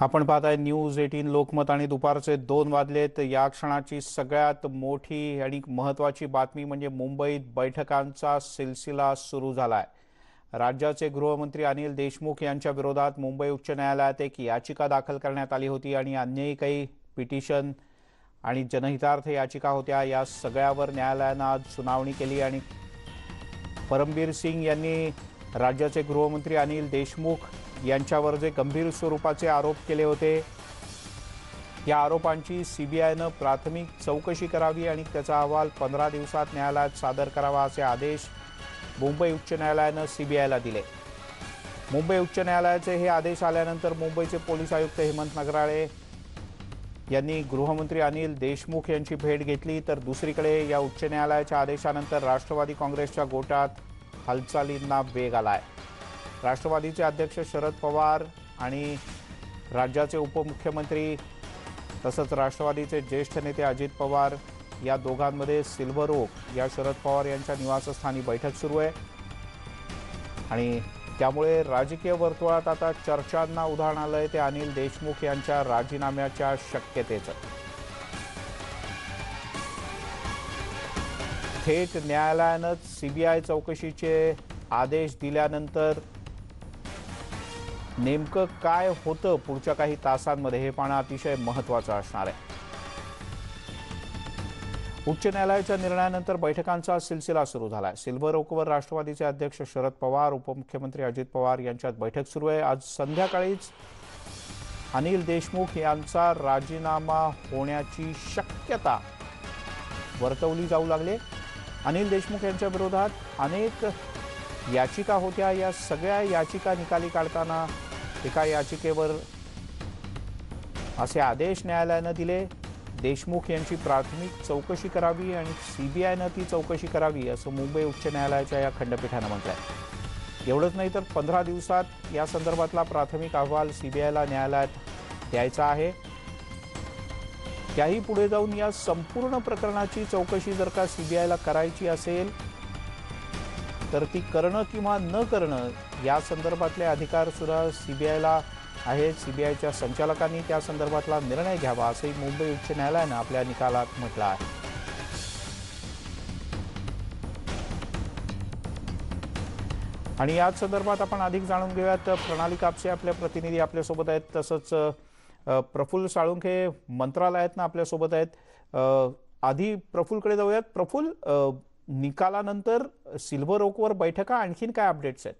आपण पाहताय news eighteen Lokmat आणि दुपारचे दोन वाजलेत. या क्षणाची सगळ्यात मोठी आणि महत्वाची बातमी म्हणजे मुंबईत बैठकांचा सिलसिला सुरू झालाय. राज्याचे गृहमंत्री अनिल देशमुख यांच्या विरोधात मुंबई उच्च न्यायालयात एक याचिका दाखल करण्यात आली होती आणि अन्यही काही पिटिशन आणि जनहितार्थ याचिका होत्या. या सगळ्यावर न्यायालयानं आज सुनावणी केली आणि परमबीर सिंग यांनी राज्याचे गृहमंत्री अनिल देशमुख यांच्यावर जे गंभीर स्वरूपाचे आरोप केले होते या आरोपांची सीबीआयनं प्राथमिक चौकशी करावी आणि त्याचा अहवाल पंधरा दिवसात न्यायालयात सादर करावा असे आदेश मुंबई उच्च न्यायालयानं सीबीआयला दिले. मुंबई उच्च न्यायालयाचे हे आदेश आल्यानंतर मुंबईचे पोलीस आयुक्त हेमंत नगराळे यांनी गृहमंत्री अनिल देशमुख यांची भेट घेतली तर दुसरीकडे या उच्च न्यायालयाच्या आदेशानंतर राष्ट्रवादी काँग्रेसच्या गोटात हालचालींना वेग आलाय. राष्ट्रवादीचे अध्यक्ष शरद पवार आणि राज्याचे उपमुख्यमंत्री तसंच राष्ट्रवादीचे ज्येष्ठ नेते अजित पवार या दोघांमध्ये सिल्व्हर ओक या शरद पवार यांच्या निवासस्थानी बैठक सुरू आहे. आणि त्यामुळे राजकीय वर्तुळात आता चर्चांना उदाहरण आलं आहे ते अनिल देशमुख यांच्या राजीनाम्याच्या शक्यतेचं. थेट न्यायालयानंच सीबीआय चौकशीचे आदेश दिल्यानंतर नेमकं काय होतं पुढच्या काही तासांमध्ये हे पाहणं अतिशय महत्त्वाचं असणार आहे. उच्च न्यायालयाच्या निर्णयानंतर बैठकांचा सिलसिला सुरू झाला आहे सिल्व्हर ओकवर राष्ट्रवादीचे अध्यक्ष शरद पवार उपमुख्यमंत्री अजित पवार यांच्यात बैठक सुरू आहे. आज संध्याकाळीच अनिल देशमुख यांचा राजीनामा होण्याची शक्यता वर्तवली जाऊ लागली अनिल देशमुख यांच्या विरोधात अनेक याचिका होत्या. या सगळ्या याचिका निकाली काढताना एका याचिकेवर असे आदेश न्यायालयानं दिले. देशमुख यांची प्राथमिक चौकशी करावी आणि सीबीआयनं ती चौकशी करावी असं मुंबई उच्च न्यायालयाच्या या खंडपीठानं म्हटलं आहे एवढंच नाही तर पंधरा दिवसात या संदर्भातला प्राथमिक अहवाल सीबीआयला न्यायालयात द्यायचा आहे. त्याही पुढे जाऊन या संपूर्ण प्रकरणाची चौकशी जर का सीबीआयला करायची असेल तर ती करणं किंवा न करणं या संदर्भातले अधिकार सुद्धा आयला आहेत. आयच्या संचालकांनी त्या संदर्भातला निर्णय घ्यावा असंही मुंबई उच्च न्यायालयानं आपल्या निकालात म्हटलं आहे. आणि याच संदर्भात आपण अधिक जाणून घेऊयात प्रणाली कापसे आपले प्रतिनिधी आपल्यासोबत आहेत तसंच प्रफुल्ल साळुंखे मंत्रालयातनं आपल्यासोबत आहेत. आधी प्रफुल्लकडे जाऊयात. प्रफुल्ल निकालानंतर सिल्वर ओकवर बैठका आणखीन काय अपडेट्स आहेत?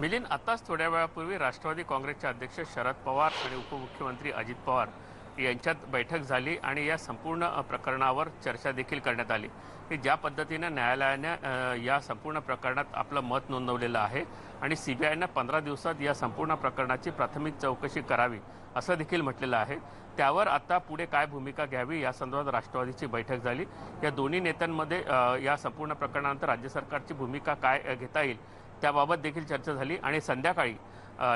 मिलिंद आताच थोड्या वेळापूर्वी राष्ट्रवादी काँग्रेसचे अध्यक्ष शरद पवार आणि उपमुख्यमंत्री अजित पवार यांच्यात बैठक झाली आणि या संपूर्ण प्रकरणावर चर्चा देखील करण्यात आली. की ज्या पद्धतीनं न्यायालयाने या संपूर्ण प्रकरणात आपलं मत नोंदवलेलं आहे आणि सी बी आयनं पंधरा दिवसात या संपूर्ण प्रकरणाची प्राथमिक चौकशी करावी असं देखील म्हटलेलं आहे. त्यावर आता पुढे काय भूमिका घ्यावी या संदर्भात राष्ट्रवादीची बैठक झाली. या दोन्ही नेत्यांमध्ये या संपूर्ण प्रकरणानंतर राज्य सरकारची भूमिका काय घेता येईल त्याबाबत देखील चर्चा झाली आणि संध्याकाळी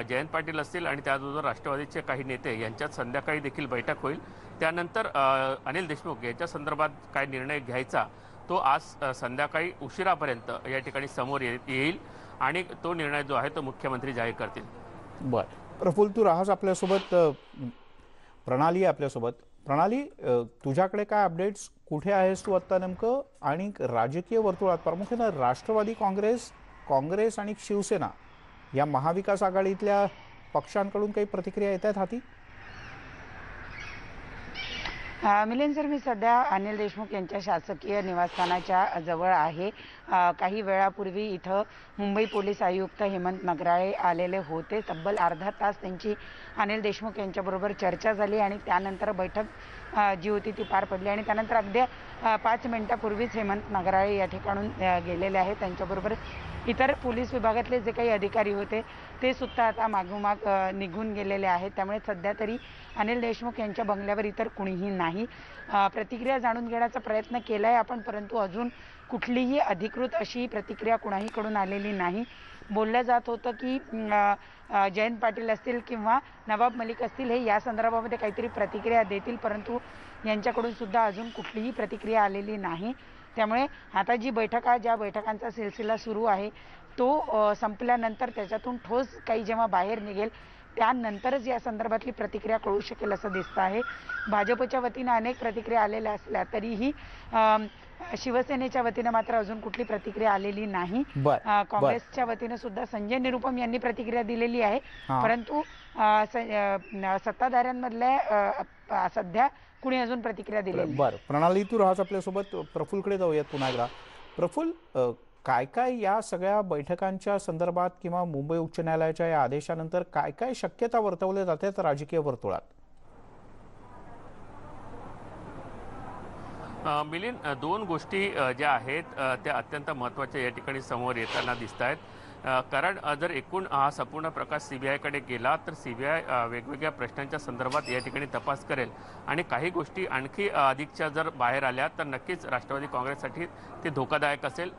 जयंत पाटील असतील आणि त्याचबरोबर राष्ट्रवादीचे काही नेते यांच्यात संध्याकाळी देखील बैठक होईल. त्यानंतर अनिल देशमुख यांच्या संदर्भात काय निर्णय घ्यायचा तो आज संध्याकाळी उशिरापर्यंत या ठिकाणी समोर ये- येईल आणि तो निर्णय जो आहे तो मुख्यमंत्री जाहीर करतील. बर. प्रफुल्ल तू राहस आपल्यासोबत प्रणाली आहे आपल्यासोबत. प्रणाली तुझ्याकडे काय अपडेट्स कुठे आहेस तू आत्ता नेमकं? आणि राजकीय वर्तुळात प्रामुख्यानं राष्ट्रवादी काँग्रेस काँग्रेस आणि शिवसेना या महाविकास आघाडीतल्या पक्षांकडून काही प्रतिक्रिया येत आहेत हाती? मिलिंद सर मी सध्या अनिल देशमुख यांच्या शासकीय निवासस्थानाच्या जवळ आहे. काही वेळापूर्वी इथं मुंबई पोलीस आयुक्त हेमंत नगराळे आलेले होते. तब्बल अर्धा तास त्यांची अनिल देशमुख यांच्याबरोबर चर्चा झाली आणि त्यानंतर बैठक जी होती ती पार पडली. आणि त्यानंतर अगदी पाच मिनिटापूर्वीच हेमंत नगराळे या ठिकाणून गेलेले आहेत. त्यांच्याबरोबर इतर पोलीस विभागातले जे काही अधिकारी होते ते सुद्धा आता मागोमाग निघून गेलेले आहेत. त्यामुळे सध्या तरी अनिल देशमुख यांच्या बंगल्यावर इतर कुणीही नाही. प्रतिक्रिया जाणून घेण्याचा प्रयत्न केला आहे आपण परंतु अजून कुठलीही अधिकृत अशी प्रतिक्रिया कुणाहीकडून आलेली नाही. बोललं जात होतं की जयंत पाटील असतील किंवा नवाब मलिक असतील हे या संदर्भामध्ये काहीतरी प्रतिक्रिया देतील. परंतु यांच्याकडून सुद्धा अजून कुठलीही प्रतिक्रिया आलेली नाही. त्यामुळे आता जी बैठका ज्या बैठकांचा सिलसिला सुरू आहे तो संपल्यानंतर त्याच्यातून ठोस काही जेव्हा बाहेर निघेल त्यानंतरच या संदर्भातली प्रतिक्रिया कळू शकेल असं दिसतं आहे. भाजपच्या वतीनं अनेक प्रतिक्रिया आलेल्या असल्या तरीही शिवसेनेच्या वतीनं मात्र अजून कुठली प्रतिक्रिया आलेली नाही. काँग्रेसच्या वतीनं सुद्धा संजय निरुपम यांनी प्रतिक्रिया दिलेली आहे. परंतु सत्ताधाऱ्यांमधल्या सध्या कुणी अजून प्रतिक्रिया दिलेली नाही. बर प्रणाली तू राहत आपल्यासोबत प्रफुल्लकडे जाऊयात पुन्हा एकदा. प्रफुल्ल अ, काय काय या सगळ्या बैठकांच्या संदर्भात किंवा मुंबई उच्च न्यायालयाच्या या आदेशानंतर काय काय शक्यता वर्तवल्या जातात राजकीय वर्तुळात? मिलिन मिलिंद दोन गोष्टी ज्या आहेत त्या अत्यंत महत्त्वाच्या या ठिकाणी समोर येताना दिसत आहेत कारण जर एकूण हा संपूर्ण प्रकाश सी बी आयकडे गेला तर सी बी आय वेगवेगळ्या प्रश्नांच्या संदर्भात या ठिकाणी तपास करेल. आणि काही गोष्टी आणखी अधिकच्या जर बाहेर आल्या तर नक्कीच राष्ट्रवादी काँग्रेससाठी ते धोकादायक असेल.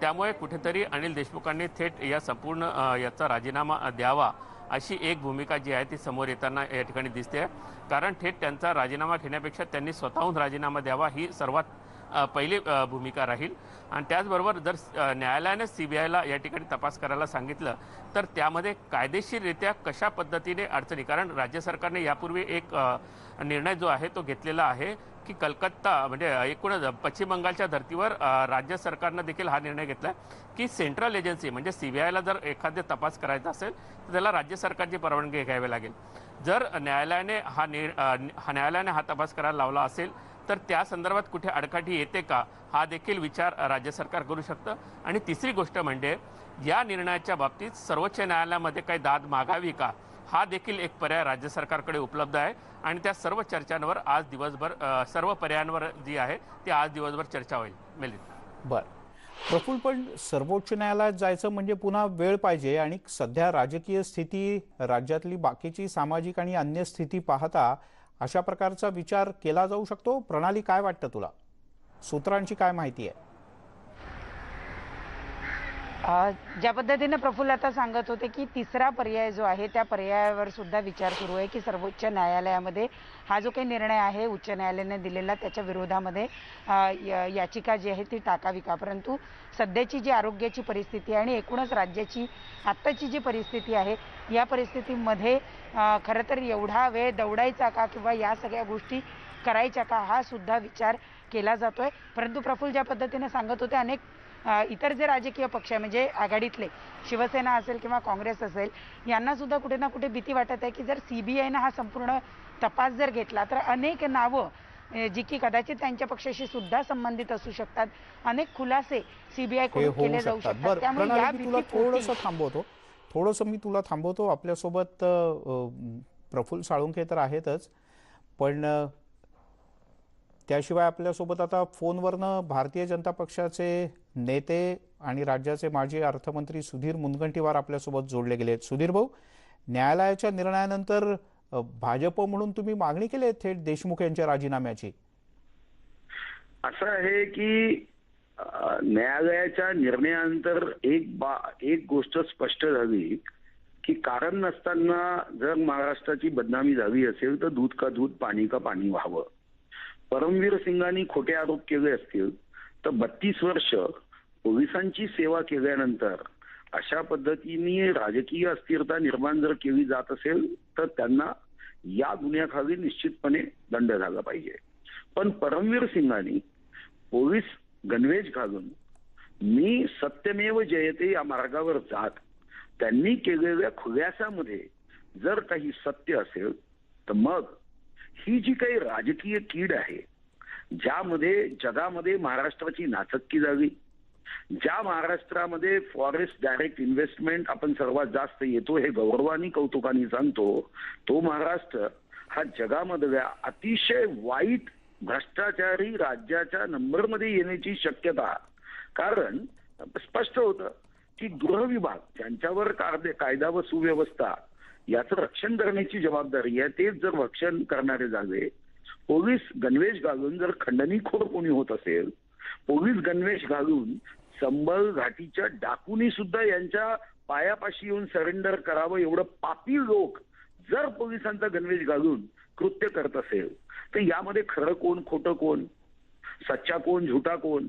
त्यामुळे कुठेतरी अनिल देशमुखांनी थेट या संपूर्ण याचा राजीनामा द्यावा अशी एक भूमिका जी आहे ती समोर येताना या ठिकाणी दिसते. कारण थेट त्यांचा राजीनामा घेण्यापेक्षा त्यांनी स्वतःहून राजीनामा द्यावा ही सर्वात पहिली भूमिका राहील. आणि त्याचबरोबर जर न्यायालयाने सी बी आयला या ठिकाणी तपास करायला सांगितलं तर त्यामध्ये कायदेशीररित्या कशा पद्धतीने अडचणी कारण राज्य सरकारने यापूर्वी एक निर्णय जो आहे तो घेतलेला आहे की कलकत्ता म्हणजे एकूणच पश्चिम बंगालच्या धर्तीवर राज्य सरकारनं देखील हा निर्णय घेतला आहे की सेंट्रल एजन्सी म्हणजे सी बी आयला जर एखादे तपास करायचा असेल तर त्याला राज्य सरकारची परवानगी घ्यावी लागेल. जर न्यायालयाने हा नि हा न्यायालयाने हा तपास करायला लावला असेल तर त्या संदर्भात कुठे अडकाठी येते का हा देखील विचार राज्य सरकार करू शकतं. आणि तिसरी गोष्ट म्हणजे या निर्णयाच्या बाबतीत सर्वोच्च न्यायालयामध्ये काही दाद मागावी का हा देखील एक पर्याय राज्य सरकारकडे उपलब्ध आहे. आणि त्या सर्व चर्चांवर आज दिवसभर सर्व पर्यायांवर जी आहे ती आज दिवसभर चर्चा होईल. मिलिंद. बर. प्रफुल पण सर्वोच्च न्यायालयात जायचं म्हणजे पुन्हा वेळ पाहिजे आणि सध्या राजकीय स्थिती राज्यातली बाकीची सामाजिक आणि अन्य स्थिती पाहता अशा प्रकारचा विचार केला जाऊ शकतो? प्रणाली काय वाटतं तुला? सूत्रांची काय माहिती आहे? ज्या पद्धतीने प्रफुल्ल आता सांगत होते की तिसरा पर्याय जो आहे त्या पर्यायावर सुद्धा विचार सुरू आहे की सर्वोच्च न्यायालयामध्ये हा जो काही निर्णय आहे उच्च न्यायालयाने दिलेला त्याच्या विरोधामध्ये य- याचिका जी आहे ती टाकावी का? परंतु सध्याची जी आरोग्याची परिस्थिती आहे आणि एकूणच राज्याची आत्ताची जी परिस्थिती आहे या परिस्थितीमध्ये खरं तर एवढा वेळ दौडायचा का किंवा या सगळ्या गोष्टी करायच्या का हा सुद्धा विचार केला जातोय. परंतु प्रफुल्ल ज्या पद्धतीने सांगत होते अनेक इतर जे राजकीय पक्ष आहे म्हणजे आघाडीतले शिवसेना असेल किंवा काँग्रेस असेल यांना सुद्धा कुठे ना कुठे भीती वाटत आहे की जर सीबीआयनं हा संपूर्ण तपास जर घेतला तर अनेक नावं जी की कदाचित त्यांच्या पक्षाशी सुद्धा संबंधित असू शकतात. अनेक खुलासे सीबीआय केले जाऊ शकतात. त्यामुळे या थोडंसं थांबवतो. थोडंसं मी तुला थांबवतो. आपल्यासोबत प्रफुल्ल साळुंखे तर आहेतच पण त्याशिवाय आपल्यासोबत आता फोनवरनं भारतीय जनता पक्षाचे नेते आणि राज्याचे माजी अर्थमंत्री सुधीर मुनगंटीवार आपल्यासोबत जोडले गेले आहेत. सुधीर भाऊ न्यायालयाच्या निर्णयानंतर भाजप म्हणून तुम्ही मागणी केली आहे थेट देशमुख यांच्या राजीनाम्याची? असं आहे की न्यायालयाच्या निर्णयानंतर एक बा एक गोष्ट स्पष्ट झाली की कारण नसताना जर महाराष्ट्राची बदनामी झाली असेल तर दूध का दूध पाणी का पाणी व्हावं. परमवीर सिंगांनी खोटे आरोप केले असतील तर बत्तीस वर्ष पोलिसांची सेवा केल्यानंतर अशा पद्धतीने राजकीय अस्थिरता निर्माण जर केली जात असेल तर त्यांना या गुन्ह्याखाली निश्चितपणे दंड झाला पाहिजे. पण परमवीर सिंगांनी पोलीस गणवेश घालून मी सत्यमेव जयते या मार्गावर जात त्यांनी केलेल्या खुलासामध्ये जर काही सत्य असेल तर मग ही जी काही राजकीय कीड आहे ज्यामध्ये जगामध्ये महाराष्ट्राची नाचक्की जावी ज्या महाराष्ट्रामध्ये फॉरेस्ट डायरेक्ट इन्व्हेस्टमेंट आपण सर्वात जास्त येतो हे गौरवानी कौतुकाने सांगतो तो महाराष्ट्र हा जगामधल्या अतिशय वाईट भ्रष्टाचारी राज्याच्या नंबरमध्ये येण्याची शक्यता कारण स्पष्ट होतं की गृह विभाग ज्यांच्यावर कायदा व सुव्यवस्था याचं रक्षण करण्याची जबाबदारी आहे. तेच जर रक्षण करणारे झाले पोलीस गणवेश घालून जर खंडणीखोर कोणी होत असेल पोलीस गणवेश घालून संबळ घाटीच्या डाकूनी सुद्धा यांच्या पायापाशी येऊन सरेंडर करावं एवढं पापी लोक जर पोलिसांचा गणवेश घालून कृत्य करत असेल तर यामध्ये खरं कोण खोटं कोण? सच्चा कोण झुटा कोण?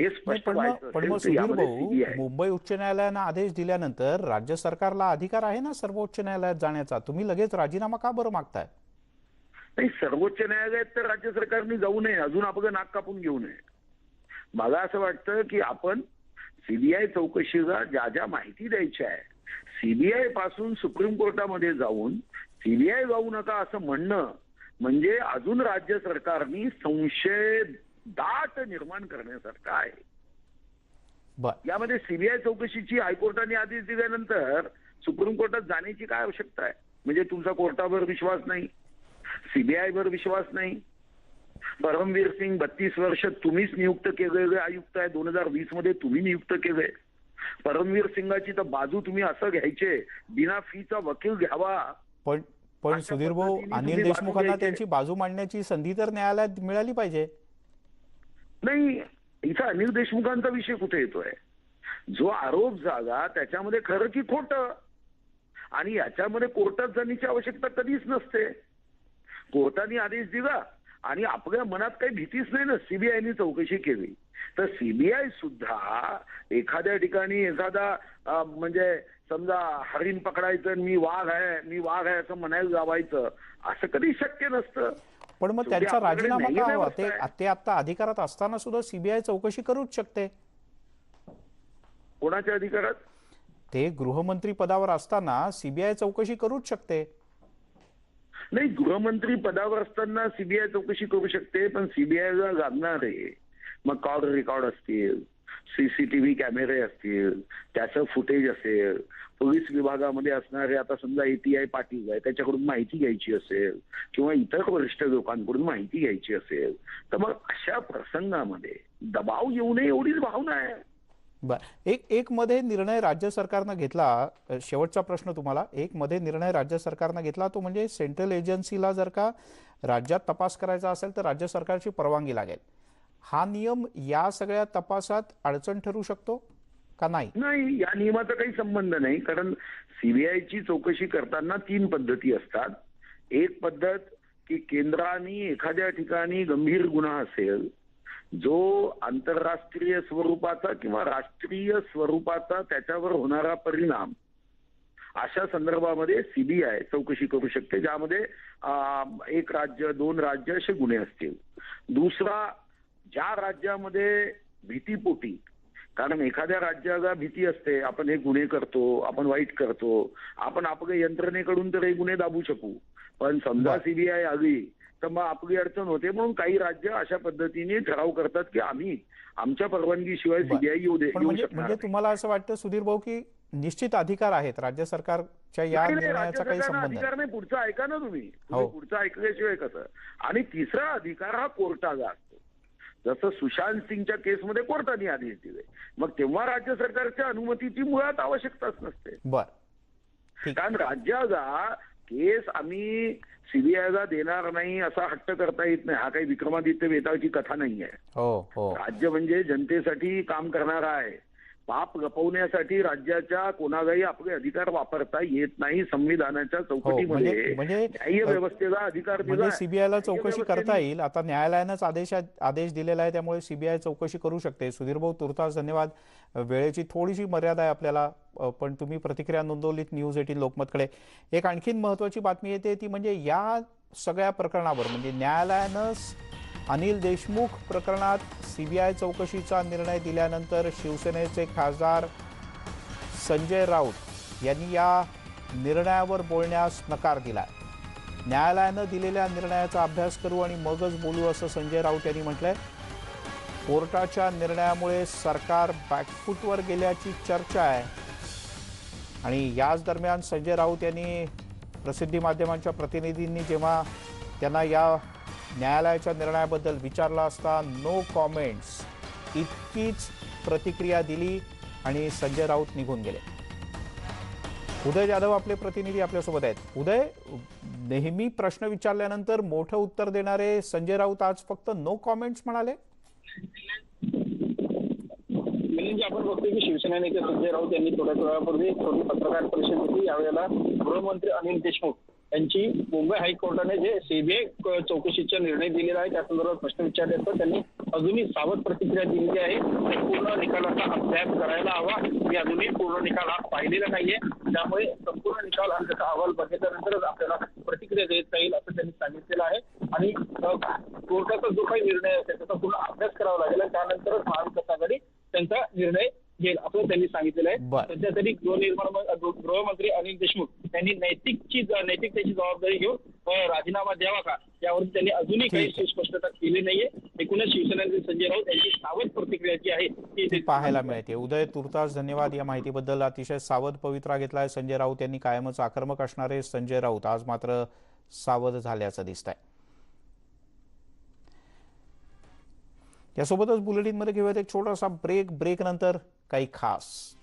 हे स्पष्ट पण मग सुधीर भाऊ मुंबई उच्च न्यायालयानं आदेश दिल्यानंतर राज्य सरकारला अधिकार आहे ना सर्वोच्च न्यायालयात जाण्याचा? तुम्ही लगेच राजीनामा का बरं मागताय? नाही सर्वोच्च न्यायालयात तर राज्य सरकारने जाऊ नये. अजून आपलं नाक कापून घेऊ नये. मला असं वाटतं की आपण सीबीआय चौकशीला ज्या ज्या माहिती द्यायच्या आहे सीबीआयपासून सुप्रीम कोर्टामध्ये जाऊन सीबीआय जाऊ नका असं म्हणणं म्हणजे अजून राज्य सरकारनी संशय दाट निर्माण करण्यासारखं आहे. यामध्ये सीबीआय चौकशीची हायकोर्टाने आदेश दिल्यानंतर सुप्रीम कोर्टात जाण्याची काय आवश्यकता आहे? म्हणजे तुमचा कोर्टावर विश्वास नाही सीबीआय वर विश्वास नाही. परमवीर सिंग बत्तीस वर्ष तुम्हीच नियुक्त केलेले आयुक्त आहे. दोन हजार वीसमध्ये तुम्ही नियुक्त केले. परमवीर सिंगाची तर बाजू तुम्ही असं घ्यायचे बिना फीचा वकील घ्यावा. पण पण सुधीर भाऊ अनिल देशमुखांना त्यांची बाजू मांडण्याची संधी तर न्यायालयात मिळाली पाहिजे. नाही इथं अनिल देशमुखांचा विषय कुठे येतोय? जो आरोप झाला त्याच्यामध्ये खरं की खोटं? आणि याच्यामध्ये कोर्टात जाण्याची आवश्यकता कधीच नसते. कोर्टाने आदेश दिला आणि आपल्या मनात काही भीतीच नाही ना सीबीआयने चौकशी केली. तर सीबीआय सुद्धा एखाद्या ठिकाणी एखादा म्हणजे समजा हरिण पकडायचं मी वाघ आहे मी वाघ आहे असं म्हणायला जावायचं असं कधी शक्य नसतं. पण मग त्यांचा राजीनामा न्यायीय का हवा? ते आहे. ते आता अधिकारात असताना सुद्धा सीबीआय चौकशी करूच शकते. कोणाच्या अधिकारात? ते गृहमंत्री पदावर असताना सीबीआय चौकशी करूच शकते. नाही गृहमंत्री पदावर असताना सीबीआय चौकशी करू शकते पण सीबीआयला लागणारे मग कॉल रेकॉर्ड असतील. सीसीटीव्ही कॅमेरे असतील त्याचं फुटेज असेल पोलीस विभागामध्ये असणारे आता समजा एटीआय पाटील आहे त्याच्याकडून माहिती घ्यायची असेल किंवा इतर वरिष्ठ लोकांकडून माहिती घ्यायची असेल तर मग अशा प्रसंगामध्ये दबाव येऊ नये एवढीच भावना आहे. बर. एक एक मध्ये निर्णय राज्य सरकारनं घेतला शेवटचा प्रश्न तुम्हाला एक मध्ये निर्णय राज्य सरकारनं घेतला तो म्हणजे सेंट्रल एजन्सीला जर का राज्यात तपास करायचा असेल तर राज्य सरकारची परवानगी लागेल. हा नियम या सगळ्या तपासात अडचण ठरू शकतो का नाही? नाही या नियमाचा काही संबंध नाही. कारण सीबीआयची चौकशी करताना तीन पद्धती असतात. एक पद्धत की केंद्राने एखाद्या ठिकाणी गंभीर गुन्हा असेल जो आंतरराष्ट्रीय स्वरूपाचा किंवा राष्ट्रीय स्वरूपाचा त्याच्यावर होणारा परिणाम अशा संदर्भामध्ये सीबीआय चौकशी करू शकते ज्यामध्ये एक राज्य दोन राज्य असे गुन्हे असतील. दुसरा ज्या राज्यामध्ये भीतीपोटी कारण एखाद्या राज्याला भीती असते आपण हे गुन्हे करतो आपण वाईट करतो आपण आपल्या यंत्रणेकडून तर हे गुन्हे दाबू शकू पण समजा. सीबीआय आली तर मग आपली अडचण होते म्हणून काही राज्य अशा पद्धतीने ठराव करतात की आम्ही आमच्या परवानगीशिवाय. सीबीआय येऊ दे म्हणजे म्हणजे. तुम्हाला असं वाटतं सुधीर भाऊ की निश्चित अधिकार आहेत राज्य सरकारच्या या निर्णयाचा काही संबंध अधिकार नाही पुढचं ऐका ना तुम्ही हो. तुम्ही पुढचं ऐकल्याशिवाय कसं आणि तिसरा अधिकार हा कोर्टाचा जसं सुशांत सिंगच्या केसमध्ये कोर्टाने आदेश दिले. मग तेव्हा राज्य सरकारच्या अनुमतीची मुळात आवश्यकताच नसते. कारण राज्याला केस आम्ही सीबीआयला देणार नाही असा हट्ट करता येत नाही. हा काही विक्रमादित्य वेताळची कथा नाही आहे हो हो. राज्य म्हणजे जनतेसाठी काम करणारा आहे. पाप लपवण्यासाठी राज्याच्या कोणालाही आपले अधिकार वापरता येत नाही संविधानाच्या चौकटीमध्ये. म्हणजे- म्हणजे- न्याय्य व्यवस्थेला अधिकार दिला म्हणजे सीबीआयला चौकशी करता येईल. आता न्यायालयानंच आदेश आदेश दिलेला आहे त्यामुळे सीबीआय चौकशी करू शकते. सुधीर भाऊ तुर्तास धन्यवाद. वेळेची थोडीशी मर्यादा आहे आपल्याला. पण तुम्ही प्रतिक्रिया नोंदवलीत न्यूज एटीन लोकमतकडे. एक आणखीन महत्वाची बातमी येते ती म्हणजे या सगळ्या प्रकरणावर म्हणजे न्यायालयानं अनिल देशमुख प्रकरणात सीबीआय चौकशीचा निर्णय दिल्यानंतर शिवसेनेचे खासदार संजय राऊत यांनी या निर्णयावर बोलण्यास नकार दिला न्यायालयानं दिलेल्या निर्णयाचा अभ्यास करू आणि मगच बोलू असं संजय राऊत यांनी म्हटलंय. कोर्टाच्या निर्णयामुळे सरकार बॅकफूटवर गेल्याची चर्चा आहे. आणि याच दरम्यान संजय राऊत यांनी प्रसिद्धी माध्यमांच्या प्रतिनिधींनी जेव्हा त्यांना या न्यायालयाच्या निर्णयाबद्दल विचारला असता नो कॉमेंट्स इतकीच प्रतिक्रिया दिली आणि संजय राऊत निघून गेले. उदय जाधव आपले प्रतिनिधी आपल्यासोबत आहेत. उदय नेहमी प्रश्न विचारल्यानंतर मोठं उत्तर देणारे संजय राऊत आज फक्त नो कॉमेंट्स म्हणाले. म्हणजे आपण बघतोय की शिवसेना नेते संजय राऊत यांनी थोड्याच वेळापूर्वी पत्रकार परिषद घेतली. यावेळेला गृहमंत्री अनिल देशमुख त्यांची मुंबई हायकोर्टाने जे सीबीआय चौकशीचा निर्णय दिलेला आहे त्या संदर्भात प्रश्न विचारले असता त्यांनी अजूनही सावध प्रतिक्रिया दिलेली आहे. पूर्ण निकालाचा अभ्यास करायला हवा. मी अजूनही पूर्ण निकाल हा पाहिलेला नाहीये. त्यामुळे संपूर्ण निकाल आणि त्याचा अहवाल बघितल्यानंतरच आपल्याला प्रतिक्रिया देता येईल असं त्यांनी सांगितलेलं आहे. आणि कोर्टाचा जो काही निर्णय असेल त्याचा पूर्ण अभ्यास करावा लागेल त्यानंतरच महाविकास आघाडी त्यांचा निर्णय घेईल असं त्यांनी सांगितलेलं आहे. सध्या तरी गृहनिर्माण गृहमंत्री अनिल देशमुख यांनी नैतिकची नैतिकतेची जबाबदारी घेऊन राजीनामा द्यावा का? यावरून त्यांनी अजूनही काही आहे. सुस्पष्टता केली नाहीये. एकूणच शिवसेनेचे संजय राऊत यांची सावध प्रतिक्रिया जी आहे ती पाहायला मिळते. उदय तुर्तास धन्यवाद या माहितीबद्दल. अतिशय सावध पवित्रा घेतलाय संजय राऊत यांनी. कायमच आक्रमक असणारे संजय राऊत आज मात्र सावध झाल्याचं दिसत आहे यासोबतच बुलेटिनमध्ये घेऊयात एक छोटासा ब्रेक. ब्रेक नंतर काही खास.